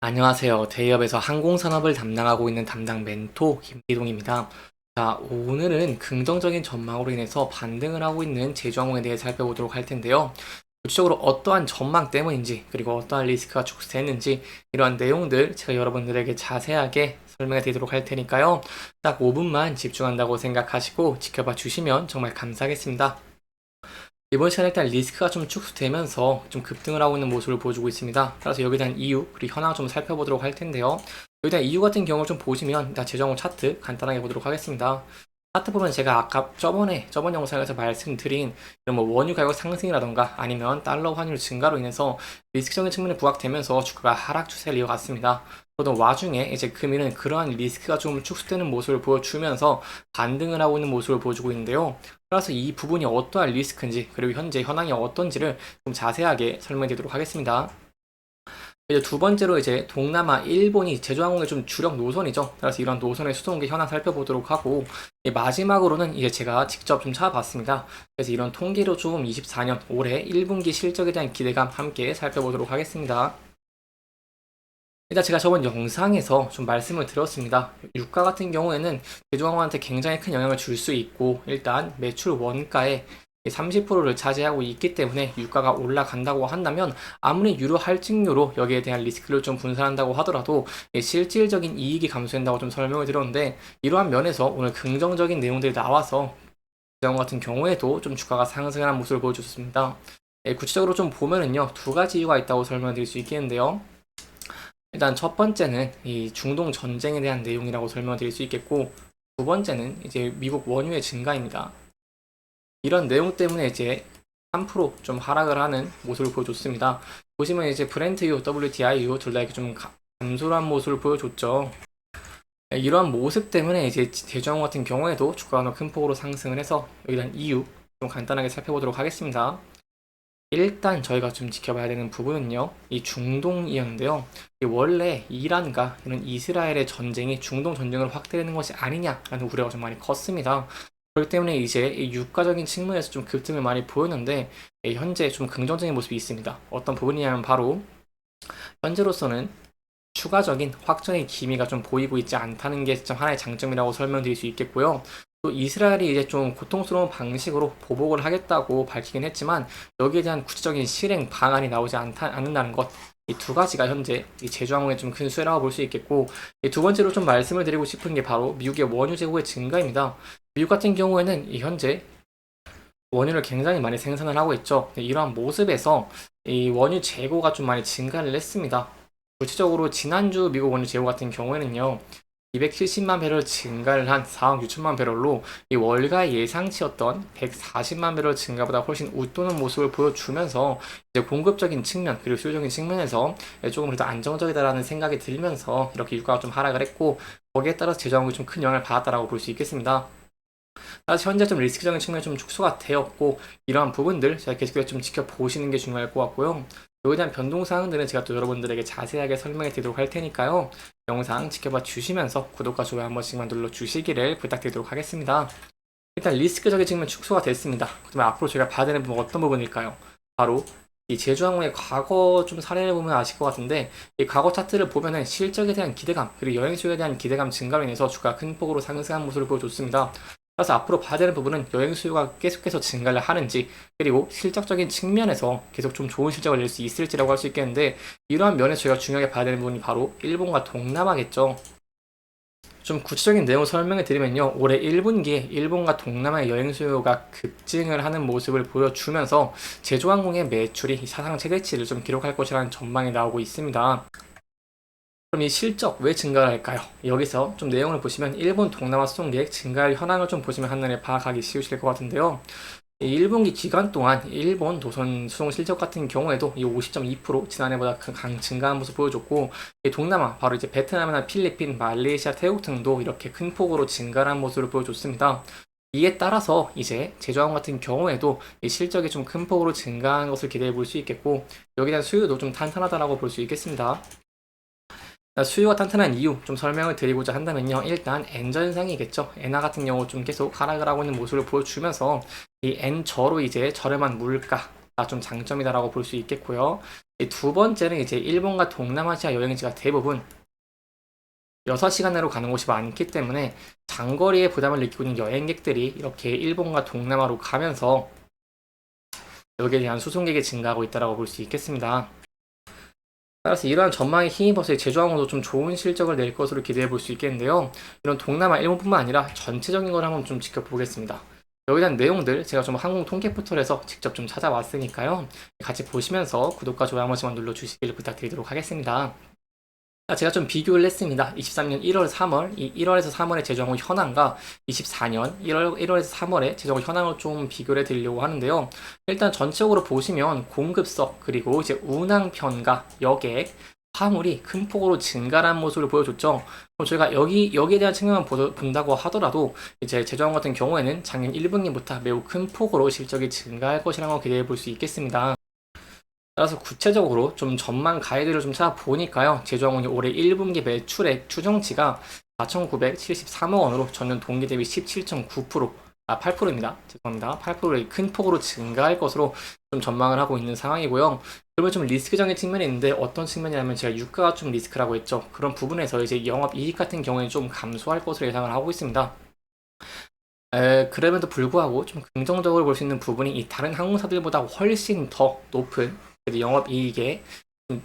안녕하세요. 대기업에서 항공산업을 담당하고 있는 담당 멘토 김기동입니다. 자, 오늘은 긍정적인 전망으로 인해서 반등을 하고 있는 제주항공에 대해 살펴보도록 할 텐데요. 구체적으로 어떠한 전망 때문인지, 그리고 어떠한 리스크가 축소됐는지, 이러한 내용들 제가 여러분들에게 자세하게 설명해 드리도록 할 테니까요. 딱 5분만 집중한다고 생각하시고 지켜봐 주시면 정말 감사하겠습니다. 이번 시간에 일단 리스크가 좀 축소되면서 좀 급등을 하고 있는 모습을 보여주고 있습니다. 따라서 여기에 대한 이유 그리고 현황 좀 살펴보도록 할 텐데요. 여기에 대한 이유 같은 경우를 좀 보시면 일단 재정호 차트 간단하게 보도록 하겠습니다. 차트 보면 제가 아까 저번에 저번 영상에서 말씀드린 이런 뭐 원유 가격 상승이라던가 아니면 달러 환율 증가로 인해서 리스크적인 측면이 부각되면서 주가가 하락 추세를 이어갔습니다. 그러던 와중에 이제 금일은 그러한 리스크가 좀 축소되는 모습을 보여주면서 반등을 하고 있는 모습을 보여주고 있는데요. 따라서 이 부분이 어떠한 리스크인지 그리고 현재 현황이 어떤지를 좀 자세하게 설명해 드리도록 하겠습니다. 이제 두 번째로 이제 동남아 일본이 제주항공의 좀 주력 노선이죠. 따라서 이런 노선의 수송계 현황 살펴보도록 하고 예, 마지막으로는 이제 제가 직접 좀 찾아봤습니다. 그래서 이런 통계로 좀 24년 올해 1분기 실적에 대한 기대감 함께 살펴보도록 하겠습니다. 일단 제가 저번 영상에서 좀 말씀을 드렸습니다. 유가 같은 경우에는 제주항공한테 굉장히 큰 영향을 줄 수 있고 일단 매출 원가의 30%를 차지하고 있기 때문에 유가가 올라간다고 한다면 아무리 유로 할증료로 여기에 대한 리스크를 좀 분산한다고 하더라도 실질적인 이익이 감소된다고 좀 설명을 드렸는데 이러한 면에서 오늘 긍정적인 내용들이 나와서 제주항공 같은 경우에도 좀 주가가 상승하는 모습을 보여줬습니다. 예, 구체적으로 좀 보면은요 두 가지 이유가 있다고 설명드릴 수 있겠는데요. 일단 첫 번째는 이 중동 전쟁에 대한 내용이라고 설명드릴 수 있겠고 두 번째는 이제 미국 원유의 증가입니다. 이런 내용 때문에 이제 3%좀 하락을 하는 모습을 보여줬습니다. 보시면 이제 브렌트유, WTI유 둘 다 이렇게 좀 감소한 모습을 보여줬죠. 네, 이러한 모습 때문에 이제 제주항공 같은 경우에도 주가 가 큰 폭으로 상승을 해서 여기 대한 이유 좀 간단하게 살펴보도록 하겠습니다. 일단 저희가 좀 지켜봐야 되는 부분은요, 이 중동이었는데요. 원래 이란과 이런 이스라엘의 전쟁이 중동 전쟁으로 확대되는 것이 아니냐라는 우려가 좀 많이 컸습니다. 그렇기 때문에 이제 이 유가적인 측면에서 좀 급등을 많이 보였는데 현재 좀 긍정적인 모습이 있습니다. 어떤 부분이냐면 바로 현재로서는 추가적인 확전의 기미가 좀 보이고 있지 않다는 게좀 하나의 장점이라고 설명드릴 수 있겠고요. 또 이스라엘이 이제 좀 고통스러운 방식으로 보복을 하겠다고 밝히긴 했지만 여기에 대한 구체적인 실행 방안이 나오지 않다, 않는다는 것. 이 두 가지가 현재 이 제주항공의 좀 큰 수혜라고 볼 수 있겠고 두 번째로 좀 말씀을 드리고 싶은 게 바로 미국의 원유 재고의 증가입니다. 미국 같은 경우에는 이 현재 원유를 굉장히 많이 생산을 하고 있죠. 이러한 모습에서 이 원유 재고가 좀 많이 증가를 했습니다. 구체적으로 지난주 미국 원유 재고 같은 경우에는요. 270만 배럴 증가를 한 4억 6천만 배럴로 이 월가 예상치였던 140만 배럴 증가보다 훨씬 웃도는 모습을 보여주면서 이제 공급적인 측면 그리고 수요적인 측면에서 조금 그래도 안정적이다라는 생각이 들면서 이렇게 유가가 좀 하락을 했고 거기에 따라서 제조항이 좀 큰 영향을 받았다라고 볼 수 있겠습니다. 따라서 현재 좀 리스크적인 측면이 좀 축소가 되었고 이러한 부분들 제가 계속해서 좀 지켜보시는 게 중요할 것 같고요. 여기에 대한 변동사항들은 제가 또 여러분들에게 자세하게 설명해 드리도록 할 테니까요. 영상 지켜봐 주시면서 구독과 좋아요 한 번씩만 눌러 주시기를 부탁드리도록 하겠습니다. 일단 리스크적인 측면 축소가 됐습니다. 그러면 앞으로 저희가 봐야 되는 부분 어떤 부분일까요? 바로 이 제주항공의 과거 좀 사례를 보면 아실 것 같은데 이 과거 차트를 보면은 실적에 대한 기대감 그리고 여행 수요에 대한 기대감 증가로 인해서 주가 큰 폭으로 상승한 모습을 보여줬습니다. 따라서 앞으로 봐야 되는 부분은 여행 수요가 계속해서 증가를 하는지 그리고 실적적인 측면에서 계속 좀 좋은 실적을 낼 수 있을지라고 할 수 있겠는데 이러한 면에서 저희가 중요하게 봐야 되는 부분이 바로 일본과 동남아겠죠. 좀 구체적인 내용을 설명해 드리면요. 올해 1분기에 일본과 동남아의 여행 수요가 급증을 하는 모습을 보여주면서 제주항공의 매출이 사상 최대치를 좀 기록할 것이라는 전망이 나오고 있습니다. 그럼 이 실적 왜 증가를 할까요? 여기서 좀 내용을 보시면 일본 동남아 수송 계획 증가할 현황을 좀 보시면 한눈에 파악하기 쉬우실 것 같은데요. 1분기 기간 동안 일본 도선 수송 실적 같은 경우에도 이 50.2% 지난해보다 강 증가한 모습 보여줬고 동남아 바로 이제 베트남이나 필리핀, 말레이시아, 태국 등도 이렇게 큰 폭으로 증가한 모습을 보여줬습니다. 이에 따라서 이제 제조항 같은 경우에도 이 실적이 좀 큰 폭으로 증가한 것을 기대해 볼 수 있겠고 여기에 대한 수요도 좀 탄탄하다라고 볼 수 있겠습니다. 수요가 탄탄한 이유 좀 설명을 드리고자 한다면요. 일단 N전상이겠죠. 엔화 같은 경우 좀 계속 하락을 하고 있는 모습을 보여주면서 이 N저로 이제 저렴한 물가가 좀 장점이다라고 볼 수 있겠고요. 이두 번째는 이제 일본과 동남아시아 여행지가 대부분 6시간 내로 가는 곳이 많기 때문에 장거리에 부담을 느끼고 있는 여행객들이 이렇게 일본과 동남아로 가면서 여기에 대한 수송객이 증가하고 있다고 볼수 있겠습니다. 따라서 이러한 전망에 힘입어서 제주항공도 좀 좋은 실적을 낼 것으로 기대해 볼 수 있겠는데요. 이런 동남아 일본뿐만 아니라 전체적인 걸 한번 좀 지켜보겠습니다. 여기에 대한 내용들 제가 좀 항공 통계 포털에서 직접 좀 찾아왔으니까요. 같이 보시면서 구독과 좋아요 한 번씩만 눌러주시길 부탁드리도록 하겠습니다. 자, 제가 좀 비교를 했습니다. 23년 1월, 3월, 이 1월에서 3월의 제주항공 현황과 24년 1월, 1월에서 3월의 제주항공 현황을 좀 비교를 해드리려고 하는데요. 일단 전체적으로 보시면 공급석, 그리고 이제 운항 편가, 여객, 화물이 큰 폭으로 증가한 모습을 보여줬죠. 그럼 저희가 여기, 여기에 대한 측면만 보- 본다고 하더라도 이제 제주항공 같은 경우에는 작년 1분기부터 매우 큰 폭으로 실적이 증가할 것이라는 걸 기대해 볼 수 있겠습니다. 따라서 구체적으로 좀 전망 가이드를 좀 찾아보니까요. 제주항공이 올해 1분기 매출액 추정치가 4,973억 원으로 전년 동기 대비 17.9%, 아 8%입니다. 죄송합니다. 8%의 큰 폭으로 증가할 것으로 좀 전망을 하고 있는 상황이고요. 그러면 좀 리스크적인 측면이 있는데 어떤 측면이냐면 제가 유가가 좀 리스크라고 했죠. 그런 부분에서 이제 영업 이익 같은 경우에 좀 감소할 것으로 예상을 하고 있습니다. 에, 그럼에도 불구하고 좀 긍정적으로 볼 수 있는 부분이 이 다른 항공사들보다 훨씬 더 높은 그래도 영업이익에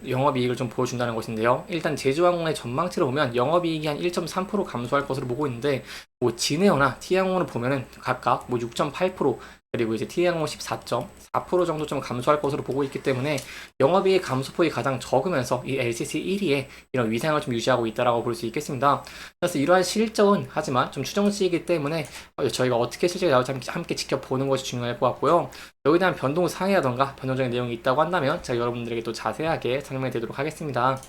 영업이익을 좀 보여준다는 것인데요. 일단 제주항공의 전망치를 보면 영업이익이 한 1.3% 감소할 것으로 보고 있는데 뭐 진에어나 T항공을 보면은 각각 뭐 6.8% 그리고 이제 T항공 14.4% 정도 좀 감소할 것으로 보고 있기 때문에 영업이익 감소폭이 가장 적으면서 이 LCC 1위에 이런 위상을 좀 유지하고 있다라고 볼 수 있겠습니다. 그래서 이러한 실적은 하지만 좀 추정치이기 때문에 어, 저희가 어떻게 실적이 나올지 함께- 지켜보는 것이 중요할 것 같고요. 여기에 대한 변동 사항이라던가 변동적인 내용이 있다고 한다면 제가 여러분들에게 또 자세하게 설명해 드리도록 하겠습니다.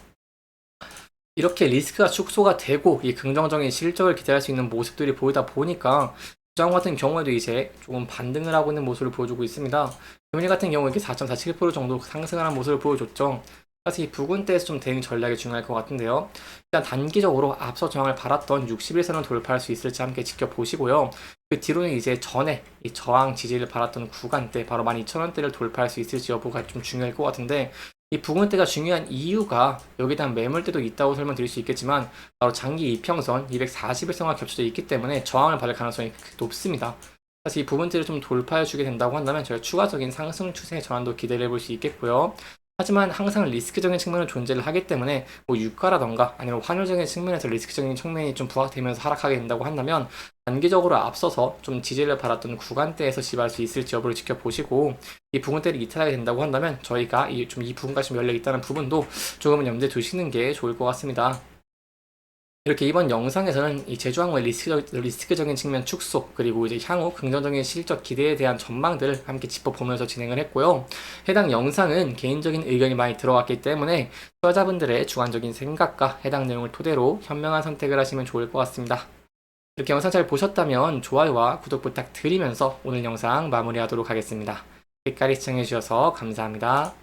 이렇게 리스크가 축소가 되고 이 긍정적인 실적을 기대할 수 있는 모습들이 보이다 보니까 주장 같은 경우에도 이제 조금 반등을 하고 있는 모습을 보여주고 있습니다. 금일 같은 경우 이렇게 4.47% 정도 상승하는 모습을 보여줬죠. 사실 이 부근대에서 좀 대응 전략이 중요할 것 같은데요. 일단 단기적으로 앞서 저항을 바랐던 61선을 돌파할 수 있을지 함께 지켜보시고요. 그 뒤로는 이제 전에 이 저항 지지를 바랐던 구간대 바로 12,000원대를 돌파할 수 있을지 여부가 좀 중요할 것 같은데 이 부근대가 중요한 이유가 대한 매물대도 있다고 설명드릴 수 있겠지만 바로 장기 이평선 241선과 겹쳐져 있기 때문에 저항을 받을 가능성이 높습니다. 사실 이 부분들을 좀 돌파해 주게 된다고 한다면 저희가 추가적인 상승 추세 전환도 기대를 해볼 수 있겠고요. 하지만 항상 리스크적인 측면은 존재를 하기 때문에 뭐 유가라던가 아니면 환율적인 측면에서 리스크적인 측면이 좀 부각되면서 하락하게 된다고 한다면 단기적으로 앞서서 좀 지지를 받았던 구간대에서 집할 수 있을지 여부를 지켜보시고 이 부분대를 이탈하게 된다고 한다면 저희가 이 좀이 부분까지 좀 열려 있다는 부분도 조금은 염두에 두시는 게 좋을 것 같습니다. 이렇게 이번 영상에서는 이 제주항공의 리스크적, 리스크 적인 측면 축소 그리고 이제 향후 긍정적인 실적 기대에 대한 전망들을 함께 짚어보면서 진행을 했고요. 해당 영상은 개인적인 의견이 많이 들어왔기 때문에 투자자분들의 주관적인 생각과 해당 내용을 토대로 현명한 선택을 하시면 좋을 것 같습니다. 이렇게 영상 잘 보셨다면 좋아요와 구독 부탁드리면서 오늘 영상 마무리하도록 하겠습니다. 끝까지 시청해주셔서 감사합니다.